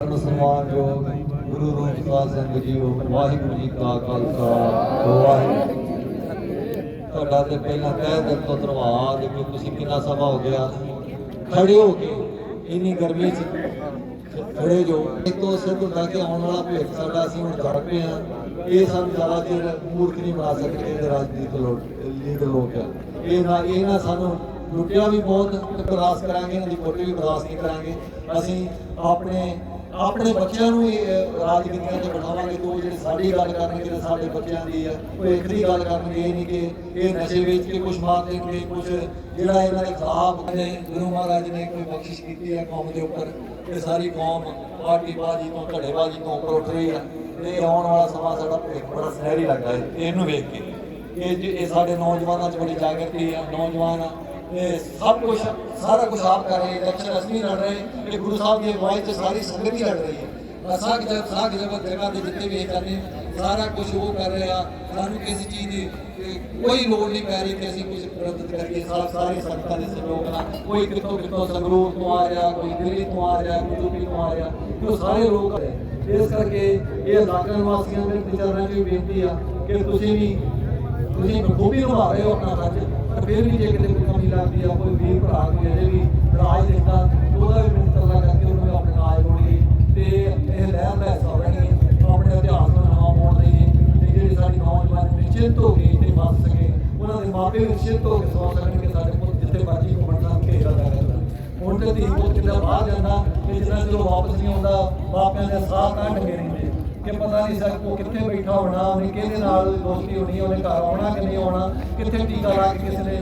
ਧੰਨ ਸਨਮਾਨਯੋਗ ਗੁਰੂ ਰੂਪਸਾਰ ਸਿੰਘ ਜੀਓ ਵਾਹਿਗੁਰੂ ਜੀ ਕਾ ਖਾਲਸਾ, ਵਾਹਿਗੁਰੂ ਜੀ ਤੁਹਾਡਾ ਤੇ ਪਹਿਲਾਂ ਤਹਿ ਦਿਲ ਤੋਂ ਧੰਨਵਾਦ ਕਿ ਤੁਸੀਂ ਕਿੰਨਾ ਸਮਾਂ ਹੋ ਗਿਆ ਖੜੇ ਹੋ ਕੇ ਇੰਨੀ ਗਰਮੀ 'ਚ ਖੜੇ ਜੋ। ਇੱਕ ਸਿੱਧ ਹੁੰਦਾ ਕਿ ਆਉਣ ਵਾਲਾ ਭਵਿੱਖ ਸਾਡਾ ਅਸੀਂ ਹੁਣ ਕਰ ਪਏ ਆ ਇਹ ਸਾਨੂੰ ਜ਼ਿਆਦਾ ਚਿਰ ਮੂਰਖ ਨਹੀਂ ਬਣਾ ਸਕਦੇ, ਇਹ ਰਾਜਨੀਤਿਕ ਲੋਕ, ਲੀਡਰ ਲੋਕ ਆ। ਇਹ ਨਾ ਇਹ ਨਾ ਸਾਨੂੰ ਲੁੱਟਿਆ ਵੀ ਬਹੁਤ ਬਰਦਾਸ਼ਤ ਕਰਾਂਗੇ, ਇਹਨਾਂ ਦੀ ਕੋਟੀ ਵੀ ਬਰਦਾਸ਼ਤ ਨਹੀਂ ਕਰਾਂਗੇ। ਅਸੀਂ ਆਪਣੇ ਆਪਣੇ ਬੱਚਿਆਂ ਨੂੰ ਵੀ ਰਾਜਨੀਤੀਆਂ 'ਚ ਬਿਠਾਵਾਂਗੇ ਤੋਂ ਜਿਹੜੇ ਸਾਡੀ ਗੱਲ ਕਰਨਗੇ ਤੇ ਸਾਡੇ ਬੱਚਿਆਂ ਦੀ ਆ ਉਹ ਇੱਕ ਦੀ ਗੱਲ ਕਰਨਗੇ ਇਹ ਨਹੀਂ ਕਿ ਇਹ ਨਸ਼ੇ ਵੇਚ ਕੇ ਕੁਝ ਮਾਰ ਦੇਣਗੇ ਕੁਝ ਜਿਹੜਾ ਇਹਨਾਂ ਦੇ ਖਿਲਾਫ ਨੇ, ਗੁਰੂ ਮਹਾਰਾਜ ਨੇ ਕੋਈ ਬਖਸ਼ਿਸ਼ ਕੀਤੀ ਹੈ ਕੌਮ ਦੇ ਉੱਪਰ, ਇਹ ਸਾਰੀ ਕੌਮ ਪਾਰਟੀ ਬਾਜੀ ਤੋਂ ਧੜੇਬਾਜ਼ੀ ਤੋਂ ਉੱਪਰ ਉੱਠ ਰਹੀ ਹੈ ਤੇ ਆਉਣ ਵਾਲਾ ਸਮਾਂ ਸਾਡਾ ਭਵਿੱਖ ਬੜਾ ਸੁਨਹਿਰੀ ਲੱਗਦਾ ਹੈ, ਇਹਨੂੰ ਵੇਖ ਕੇ। ਇਹ ਇਹ ਸਾਡੇ ਨੌਜਵਾਨਾਂ 'ਚ ਬੜੀ ਜਾਗਰਤੀ ਹੈ ਨੌਜਵਾਨ ਸਭ ਕੁਝ ਸਾਰਾ ਕੁਝ ਆਪ ਕਰ ਰਹੇ, ਇਲੈਕਸ਼ਨ ਅਸੀਂ ਲੜ ਰਹੇ ਇਹ ਗੁਰੂ ਸਾਹਿਬ ਦੀ ਅਗਵਾਈ 'ਚ ਸਾਰੀ ਸੰਗਤ ਹੀ ਲੜ ਰਹੀ ਹੈ। ਸਾਗ ਜਗ ਸਾਗ ਜਗਤ ਜਗ੍ਹਾ ਦੇ ਜਿੱਥੇ ਵੀ ਇਹ ਕਰਨੇ, ਸਾਰਾ ਕੁਝ ਉਹ ਕਰ ਰਿਹਾ ਸਾਨੂੰ ਕਿਸੇ ਚੀਜ਼ ਦੀ ਕੋਈ ਲੋੜ ਨਹੀਂ ਪੈ ਰਹੀ ਕਿ ਅਸੀਂ ਕੁਝ ਪ੍ਰਬੰਧਿਤ ਕਰੀਏ, ਸਾਰਾ ਸਾਰੇ ਸੰਗਤਾਂ ਦੇ ਸਹਿਯੋਗ ਨਾਲ। ਕੋਈ ਕਿੱਥੋਂ ਕਿੱਥੋਂ ਸੰਗਰੂਰ ਤੋਂ ਆ ਰਿਹਾ, ਕੋਈ ਦਿੱਲੀ ਤੋਂ ਆ ਰਿਹਾ, ਕੋਈ ਯੂਪੀ ਤੋਂ ਆ ਰਿਹਾ ਉਹ ਸਾਰੇ ਲੋਕ ਇਸ ਕਰਕੇ ਇਹ ਇਲਾਕਾ ਨਿਵਾਸੀਆਂ ਦੇ ਵਿਚਾਰਾਂ ਦੀ ਬੇਨਤੀ ਆ ਕਿ ਤੁਸੀਂ ਵੀ ਤੁਸੀਂ ਬਖੂਬੀ ਨਿਭਾ ਰਹੇ ਹੋ ਆਪਣਾ ਫਰਜ਼ ਪਰ ਫਿਰ ਵੀ ਜੇ ਕਿਤੇ ਕੋਈ ਕਮੀ ਲੱਗਦੀ ਆ, ਕੋਈ ਵੀਰ ਭਰਾ ਕੋਈ ਅਜੇ ਵੀ ਰਾਜ ਦੇਖਦਾ ਉਹਦਾ ਵੀ ਮਿੰਟ ਤਰਲਾ ਕਰਕੇ ਉਹਨੂੰ ਵੀ ਆਪਣੇ ਨਾਲ ਜੋੜੀਏ। ਤੇ ਇਹ ਲਹਿਰ ਦਾ ਹਿੱਸਾ ਬਣੀਏ ਆਪਣੇ ਇਤਿਹਾਸ ਨੂੰ ਨਵਾਂ ਮੋੜ ਦਈਏ ਤੇ ਜਿਹੜੇ ਸਾਡੀ ਨੌਜਵਾਨ ਨਿਸ਼ਚਿੰਤ ਹੋ ਕੇ ਇੱਥੇ ਵੱਸ ਸਕੇ, ਉਹਨਾਂ ਦੇ ਮਾਪੇ ਵੀ ਨਿਸ਼ਚਿਤ ਹੋ ਕੇ ਸਵਾਲ ਸਕਣ ਸਾਡੇ ਕੋਲ ਜਿੱਥੇ ਮਰਜ਼ੀ ਘੁੰਮਣ ਦਾ ਘੇਰਾ ਲੱਗਦਾ ਹੁਣ ਤੇ ਧੀ ਪੁੱਤ ਕਿਤੇ ਬਾਹਰ ਜਾਂਦਾ, ਤੇ ਜਿੰਨਾ ਜਦੋਂ ਵਾਪਸ ਨਹੀਂ ਆਉਂਦਾ ਮਾਪਿਆਂ ਦੇ ਸਾਹ ਤਾਂ ਢੰਗੇ ਰਹਿੰਦੇ ਕਿ ਪਤਾ ਨਹੀਂ ਸਕ ਉਹ ਕਿੱਥੇ ਬੈਠਾ ਹੋਣਾ, ਉਹਨੇ ਕਿਹਦੇ ਨਾਲ ਦੋਸਤੀ ਹੋਣੀ, ਉਹਨੇ ਘਰ ਆਉਣਾ ਕਿ ਨਹੀਂ ਆਉਣਾ, ਕਿੱਥੇ ਟੀਕਾ ਲਾ ਕੇ ਕਿਸੇ ਨੇ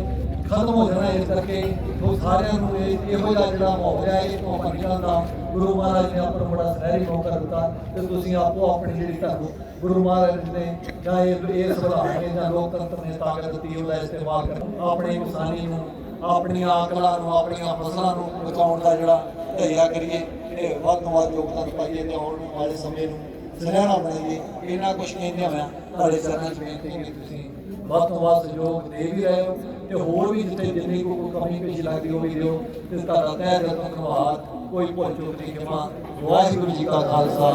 ਖਤਮ ਹੋ ਜਾਣਾ ਇਸ ਕਰਕੇ ਉਹ ਸਾਰਿਆਂ ਨੂੰ ਇਹੋ ਜਿਹਾ ਜਿਹੜਾ ਮਾਹੌਲ ਹੈ ਇਹ ਤੋਂ ਪੰਛੀਆਂ ਦਾ ਗੁਰੂ ਮਹਾਰਾਜ ਨੇ ਆਪਣਾ ਬੜਾ ਸਹਿਰੀ ਮੌਕਾ ਦਿੱਤਾ ਤੇ ਤੁਸੀਂ ਆਪੋ ਆਪਣੀ ਜਿਹੜੀ ਤੁਹਾਨੂੰ ਗੁਰੂ ਮਹਾਰਾਜ ਨੇ ਜਾਂ ਇਹ ਸੁਭਾਅ ਨੇ ਜਾਂ ਲੋਕਤੰਤਰ ਨੇ ਤਾਕਤ ਦਿੱਤੀ, ਉਹਦਾ ਇਸਤੇਮਾਲ ਕਰੋ ਆਪਣੀ ਕਿਸਾਨੀ ਨੂੰ, ਆਪਣੀਆਂ ਆਕਲਾਂ ਨੂੰ, ਆਪਣੀਆਂ ਫਸਲਾਂ ਨੂੰ ਬਚਾਉਣ ਦਾ ਜਿਹੜਾ ਧਈਆ ਕਰੀਏ, ਇਹ ਵੱਧ ਤੋਂ ਵੱਧ ਯੋਗਦਾਨ ਪਾਈਏ ਤੇ ਆਉਣ ਵਾਲੇ ਸਮੇਂ ਨੂੰ ਸੁਨਹਿਰਾ ਬਣਾਈਏ ਇਹਨਾਂ ਕੁਝ ਕਹਿੰਦੇ ਹੋਇਆ। ਤੁਹਾਡੇ ਚਰਨਾਂ 'ਚ ਬੇਨਤੀ ਕਿ ਤੁਸੀਂ ਵੱਧ ਤੋਂ ਵੱਧ ਸਹਿਯੋਗ ਦੇ ਵੀ ਰਹੇ ਹੋ ਤੇ ਹੋਰ ਵੀ ਜਿੱਥੇ ਜਿੰਨੀ ਕੋਈ ਕਮੀ ਪੇਸ਼ੀ ਲੱਗਦੀ ਉਹ ਵੀ ਦਿਓ ਤੇ ਤੁਹਾਡਾ ਤਹਿ ਦਿਲ ਤੋਂ ਧੰਨਵਾਦ। ਕੋਈ ਭੁੱਲ ਚੁੱਕ ਨਹੀਂ ਖਿਮਾ ਵਾਹਿਗੁਰੂ ਜੀ ਕਾ ਖਾਲਸਾ।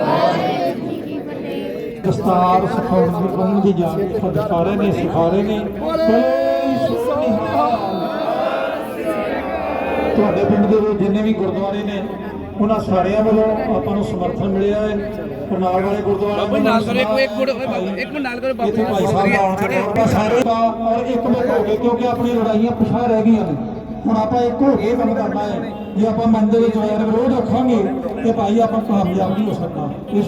ਵਾਹਿਗੁਰੂ ਜੀ ਕੀ ਫਤਿਹ ਦਸਤਾਰ ਸਿਖਾਉਣ ਦੀ ਉਹਨਾਂ ਦੀ ਜਾਨ ਫਦਕਾਰੇ ਨੇ ਸਿਖਾਰੇ ਨੇ। ਤੁਹਾਡੇ ਪਿੰਡ ਦੇ ਜਿੰਨੇ ਵੀ ਗੁਰਦੁਆਰੇ ਨੇ ਉਹਨਾਂ ਸਾਰਿਆਂ ਵੱਲੋਂ ਆਪਾਂ ਨੂੰ ਸਮਰਥਨ ਮਿਲਿਆ ਹੈ। ਤੇ ਨਾਲ ਵਾਲੇ ਗੁਰਦੁਆਰੇ ਬਾਬੂ ਨਾਲ ਕਰੋ, ਇੱਕ- ਇੱਕ ਬਾਬੂ, ਇੱਕ ਮਿੰਟ ਨਾਲ ਕਰੋ, ਬਾਬੂ ਭਾਈ ਸਾਹਿਬ ਕਰੋ, ਆਉਣ ਕੇ ਆਪਾਂ ਸਾਰੇ ਦਾ ਔਰ ਇੱਕ ਮਿੰਟ ਹੋ ਗਏ ਕਿਉਂਕਿ ਆਪਣੀ ਲੜਾਈਆਂ ਪਿਛਾ ਰਹਿ ਗਈਆਂ ਨੇ। ਹੁਣ ਆਪਾਂ ਇੱਕ ਹੋ ਗਏ ਕੰਮ ਕਰਨਾ ਹੈ। ਜੇ ਆਪਾਂ ਮਨ ਦੇ ਵਿੱਚ ਵੈਰ ਵਿਰੋਧ ਰੱਖਾਂਗੇ ਤੇ ਭਾਈ ਆਪਾਂ ਕਾਮਯਾਬ ਨਹੀਂ ਹੋ ਸਕਦਾ। ਇਸ